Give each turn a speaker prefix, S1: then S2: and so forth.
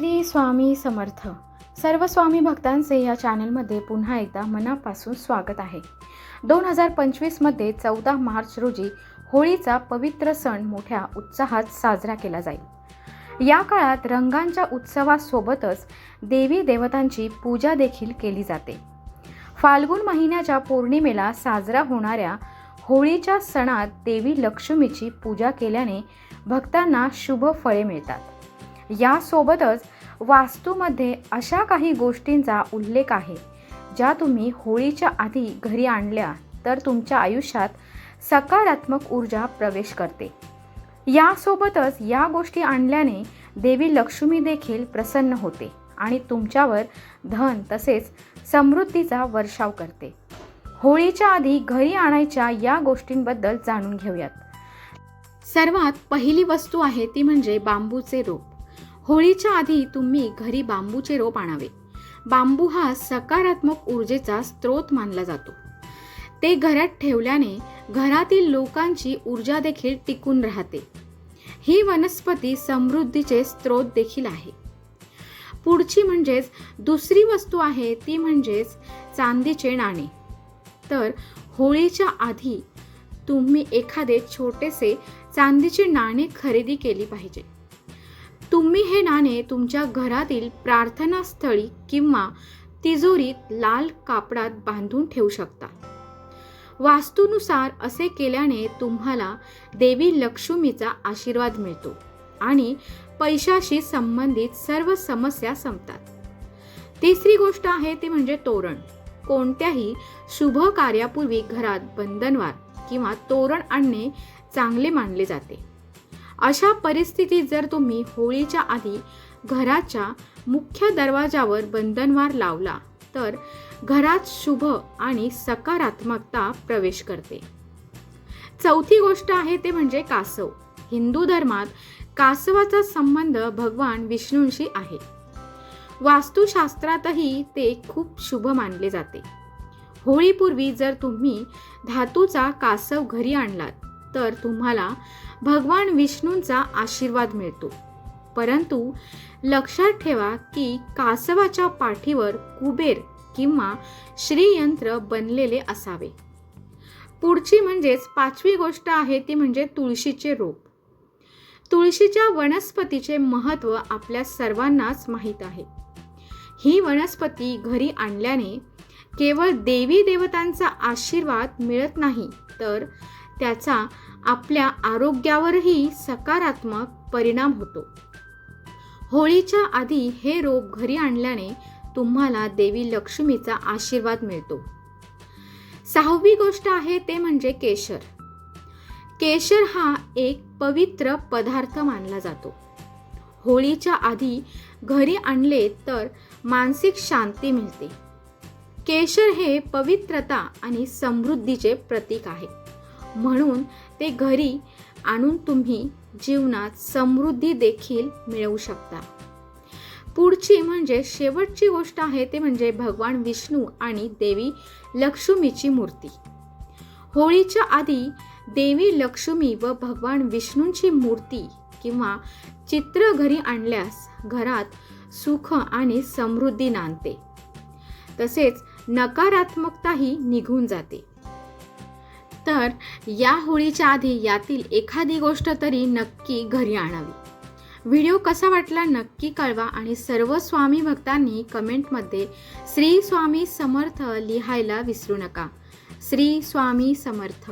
S1: श्री स्वामी समर्थ. सर्व स्वामी भक्तांचे या चॅनलमध्ये पुन्हा एकदा मनापासून स्वागत आहे. दोन हजार पंचवीसमध्ये चौदा मार्च रोजी होळीचा पवित्र सण मोठ्या उत्साहात साजरा केला जाईल. या काळात रंगांच्या उत्सवासोबतच देवी देवतांची पूजा देखील केली जाते. फाल्गुन महिन्याच्या पौर्णिमेला साजरा होणाऱ्या होळीच्या सणात देवी लक्ष्मीची पूजा केल्याने भक्तांना शुभ फळे मिळतात. यासोबतच वास्तूमध्ये अशा काही गोष्टींचा उल्लेख आहे ज्या तुम्ही होळीच्या आधी घरी आणल्या तर तुमच्या आयुष्यात सकारात्मक ऊर्जा प्रवेश करते. यासोबतच या गोष्टी आणल्याने देवी लक्ष्मी देखील प्रसन्न होते आणि तुमच्यावर धन तसेच समृद्धीचा वर्षाव करते. होळीच्या आधी घरी आणायच्या या गोष्टींबद्दल जाणून घेऊयात. सर्वात पहिली वस्तू आहे ती म्हणजे बांबूचे रोप. होळीच्या आधी तुम्ही घरी बांबूचे रोप आणावे. बांबू हा सकारात्मक ऊर्जेचा स्रोत मानला जातो. ते घरात ठेवल्याने घरातील लोकांची ऊर्जा देखील टिकून राहते. ही वनस्पती समृद्धीचे स्रोत देखील आहे. पुढची म्हणजेच दुसरी वस्तू आहे ती म्हणजेच चांदीचे नाणे. तर होळीच्या आधी तुम्ही एखादे छोटेसे चांदीचे नाणे खरेदी केली पाहिजे. तुम्ही हे नाणे तुमच्या घरातील प्रार्थनास्थळी किंवा तिजोरीत लाल कापडात बांधून ठेवू शकता. वास्तूनुसार असे केल्याने तुम्हाला देवी लक्ष्मीचा आशीर्वाद मिळतो आणि पैशाशी संबंधित सर्व समस्या संपतात. तिसरी गोष्ट आहे ती म्हणजे तोरण. कोणत्याही शुभ कार्यापूर्वी घरात बंधनवार किंवा तोरण आणणे चांगले मानले जाते. अशा परिस्थितीत जर तुम्ही होळीच्या आधी घराच्या मुख्य दरवाजावर बंधनवार लावला तर घरात शुभ आणि सकारात्मकता प्रवेश करते. चौथी गोष्ट आहे ते म्हणजे कासव. हिंदू धर्मात कासवाचा संबंध भगवान विष्णूंशी आहे. वास्तुशास्त्रातही ते खूप शुभ मानले जाते. होळीपूर्वी जर तुम्ही धातूचा कासव घरी आणलात तर तुम्हाला भगवान विष्णूंचा आशीर्वाद मिळतो. परंतु लक्षात ठेवा की कासवाच्या पाठीवर कुबेर किंवा श्रीयंत्र बनलेले असावे. पुढची म्हणजेच पाचवी गोष्ट आहे ती म्हणजे तुळशीचे रोप. तुळशीच्या वनस्पतीचे महत्त्व आपल्या सर्वांनाच माहीत आहे. ही वनस्पती घरी आणल्याने केवळ देवी देवतांचा आशीर्वाद मिळत नाही तर त्याचा आपल्या आरोग्यावरही सकारात्मक परिणाम होतो. होळीच्या आधी हे रोप घरी आणल्याने तुम्हाला देवी लक्ष्मीचा आशीर्वाद मिळतो. सहावी गोष्ट आहे ते म्हणजे केशर. केशर हा एक पवित्र पदार्थ मानला जातो. होळीच्या आधी घरी आणले तर मानसिक शांती मिळते. केशर हे पवित्रता आणि समृद्धीचे प्रतीक आहे. म्हणून ते घरी आणून तुम्ही जीवनात समृद्धी देखील मिळवू शकता. पुढची म्हणजे शेवटची गोष्ट आहे ते म्हणजे भगवान विष्णू आणि देवी लक्ष्मीची मूर्ती. होळीच्या आधी देवी लक्ष्मी व भगवान विष्णूंची मूर्ती किंवा चित्र घरी आणल्यास घरात सुख आणि समृद्धी नांदते. तसेच नकारात्मकताही निघून जाते. तर या होळीच्या आधी यातील एखादी गोष्ट तरी नक्की घरी आणावी. व्हिडिओ कसा वाटला नक्की कळवा आणि सर्व स्वामी भक्तांनी कमेंटमध्ये श्री स्वामी समर्थ लिहायला विसरू नका. श्री स्वामी समर्थ.